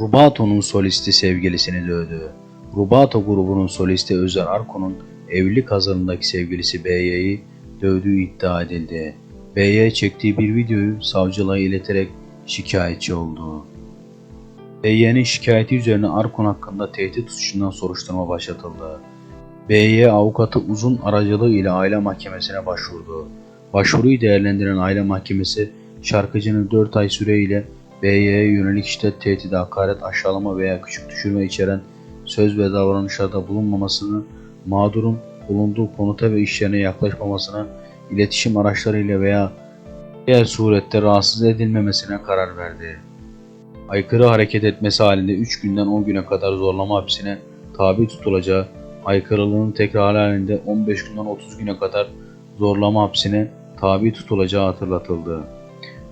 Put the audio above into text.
Rubato'nun solisti sevgilisini dövdü. Rubato grubunun solisti Özer Arko'nun evlilik hazırlığındaki sevgilisi BY'yi dövdüğü iddia edildi. BY çektiği bir videoyu savcılığa ileterek şikayetçi oldu. BY'nin şikayeti üzerine Arkon hakkında tehdit suçundan soruşturma başlatıldı. BY avukatı uzun aracılığı ile aile mahkemesine başvurdu. Başvuruyu değerlendiren aile mahkemesi şarkıcının 4 ay süreyle BY'ye yönelik şiddet, tehdit, hakaret, aşağılama veya küçük düşürme içeren söz ve davranışlarda bulunmamasını, mağdurun bulunduğu konuta ve işlerine yaklaşmamasına, iletişim araçlarıyla veya diğer surette rahatsız edilmemesine karar verdi. Aykırı hareket etmesi halinde 3 günden 10 güne kadar zorlama hapsine tabi tutulacağı, aykırılığın tekrar halinde 15 günden 30 güne kadar zorlama hapsine tabi tutulacağı hatırlatıldı.